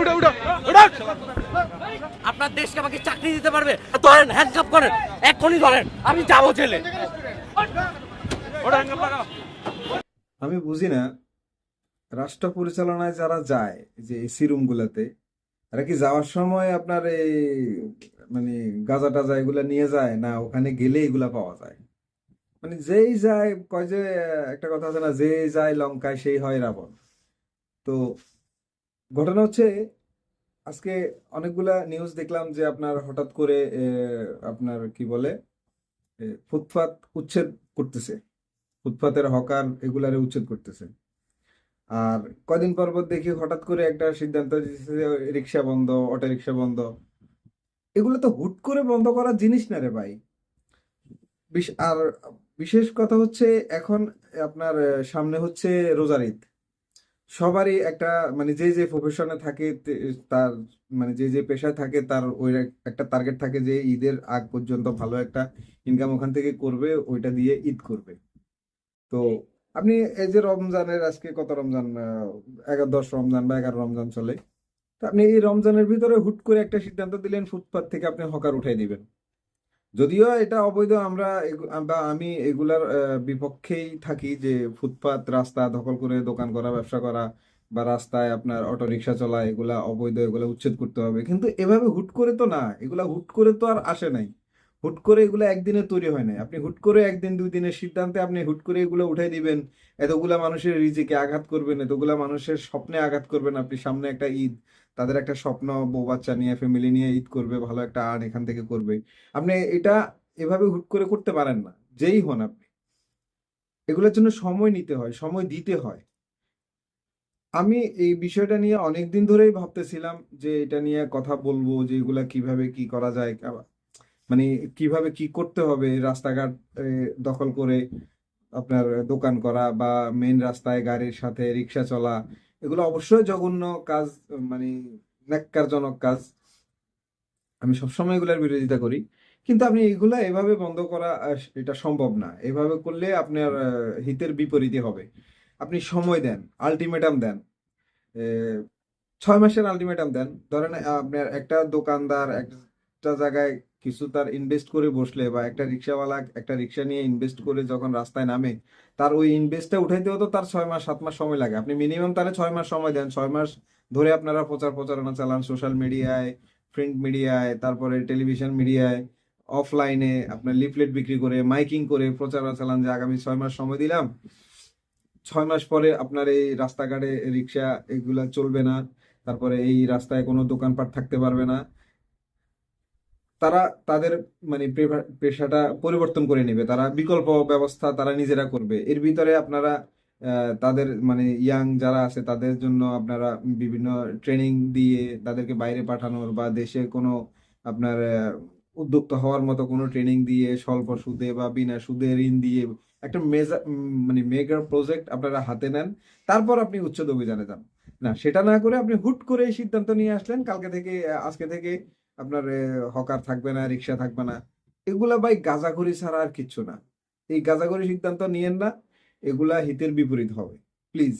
উঠো উঠো উঠো। উঠো। আপনার দেশকে আমাকে চাকরি দিতে পারবে? ধরেন হ্যান্ডকাপ করেন। এক্ষুনি ধরেন আমি যাব জেলে। ওটা হ্যাঙ্গার লাগাও। আমি বুঝি না রাষ্ট্র পরিচালনায় যারা যায় যে এসি রুমগুলোতে এরা কি যাওয়ার সময় আপনার এই মানে গাঁজা টাজা এগুলা নিয়ে যায় না ওখানে গেলে এগুলা পাওয়া যায়? মানে যেই যায় কয় যে একটা কথা আছে না যে যায় লঙ্কায় সেই হয় রাবণ। তো ঘটনা হচ্ছে, আজকে অনেকগুলা নিউজ দেখলাম যে আপনার হঠাৎ করে আপনার কি বলে ফুটপাত উচ্ছেদ করতেছে। ফুটপাতের হকার এগুলারে উচ্ছেদ করতেছে। আর কয়দিন পর পর দেখি হঠাৎ করে একটা সিদ্ধান্ত রিক্সা বন্ধ অটো রিক্সা বন্ধ। এগুলো তো হুট করে বন্ধ করার জিনিস না রে ভাই। আর বিশেষ কথা হচ্ছে, এখন আপনার সামনে হচ্ছে রোজার ঈদ। সবারই একটা মানে যে যে প্রফেশনে থাকে তার মানে যে যে পেশায় থাকে, তার ওই একটা টার্গেট থাকে যে ঈদের আগ পর্যন্ত ভালো একটা ইনকাম ওখান থেকে করবে, ওইটা দিয়ে ঈদ করবে। তো আপনি এই যে রমজানের, আজকে কত রমজান? এগারো দশ রমজান বা এগারো রমজান চলে। তো আপনি এই রমজানের ভিতরে হুট করে একটা সিদ্ধান্ত দিলেন, ফুটপাত থেকে আপনি হকার উঠাই দিবেন। যদিও এটা অবৈধ, আমরা বা আমি এগুলার বিপক্ষেই থাকি যে ফুটপাত, রাস্তা দখল করে দোকান করা, ব্যবসা করা বা রাস্তায় আপনার অটো রিক্সা চলা, এগুলা অবৈধ, এগুলা উচ্ছেদ করতে হবে। কিন্তু এভাবে হুট করে তো না, এগুলা হুট করে তো আর আসে নাই। হুট করে এগুলো একদিনে তৈরি হয় নাই। আপনি হুট করে একদিন দুই দিনের সিদ্ধান্তে আপনি হুট করে এগুলো উঠাই দিবেন। এতগুলা মানুষের রিজিকে আঘাত করবেন, এতগুলা মানুষের স্বপ্নে আঘাত করবেন আপনি। সামনে একটা ঈদ, তাদের একটা স্বপ্ন, বউ বাচ্চা নিয়ে ফ্যামিলি নিয়ে ঈদ করবে, ভালো একটা আর্ন এখান থেকে করবে। আপনি এটা এভাবে হুট করে করতে পারেন না, যেই হন আপনি। এগুলোর জন্য সময় নিতে হয়, সময় দিতে হয়। আমি এই বিষয়টা নিয়ে অনেকদিন ধরেই ভাবতেছিলাম যে এটা নিয়ে কথা বলব, যে এগুলা কীভাবে কি করা যায়। মানে কীভাবে কি করতে হবে রাস্তাঘাট দখল করে আপনার দোকান করা বা মেন রাস্তায় গাড়ির সাথে রিক্সা চলা, এগুলো অবশ্যই জঘন্য কাজ মানে ন্যাক্কারজনক কাজ। আমি সবসময় এগুলোর বিরোধিতা করি। কিন্তু আপনি এগুলা এভাবে বন্ধ করা এটা সম্ভব না। এভাবে করলে আপনার হিতের বিপরীতে হবে। আপনি সময় দেন আলটিমেটাম দেন। ছয় মাসের আলটিমেটাম দেন। ধরেন আপনার একটা দোকানদার একটা জায়গায় কিছু তার ইনভেস্ট করে বসলে বা একটা রিক্সাওয়ালা একটা রিক্সা নিয়ে ইনভেস্ট করে যখন রাস্তায় নামে, তার ওই ইনভেস্টটা উঠাইতেও তো তার ছয় মাস, সাত মাস সময় লাগে। আপনি মিনিমাম তাহলে ছয় মাস সময় দেন। ছয় মাস ধরে আপনারা প্রচার প্রচারণা চালান সোশ্যাল মিডিয়ায় প্রিন্ট মিডিয়ায় তারপরে টেলিভিশন মিডিয়ায় অফলাইনে আপনার লিফলেট বিক্রি করে মাইকিং করে প্রচারণা চালান যে আগামী ছয় মাস সময় দিলাম। ছয় মাস পরে আপনার এই রাস্তাঘাটে রিক্সা এগুলা চলবে না। তারপরে এই রাস্তায় কোনো দোকানপাট থাকতে পারবে না। তারা তাদের মানে পেশাটা পরিবর্তন করে নেবে। তারা বিকল্প ব্যবস্থা তারা নিজেরা করবে। এর ভিতরে আপনারা তাদের মানে ইয়াং যারা আছে তাদের জন্য আপনারা বিভিন্ন ট্রেনিং দিয়ে তাদেরকে বাইরে পাঠানোর বা দেশে কোনো আপনার উদ্যোক্তা হওয়ার মতো কোনো ট্রেনিং দিয়ে স্বল্প সুদে বা বিনা সুদে ঋণ দিয়ে একটা মেজা মানে মেগা প্রজেক্ট আপনারা হাতে নেন। তারপর আপনি উচ্ছেদ অভিযানে যান। না, সেটা না করে আপনি হুট করে সিদ্ধান্ত নিয়ে আসলেন, কালকে থেকে আজকে থেকে আপনার হকার থাকবে না, রিক্সা থাকবে না, এগুলা ভাই গাঁজাখড়ি ছাড়া আর কিচ্ছু না। এই গাঁজাখড়ি সিদ্ধান্ত নিয়েন না, এগুলা হিতের বিপরীত হবে, প্লিজ।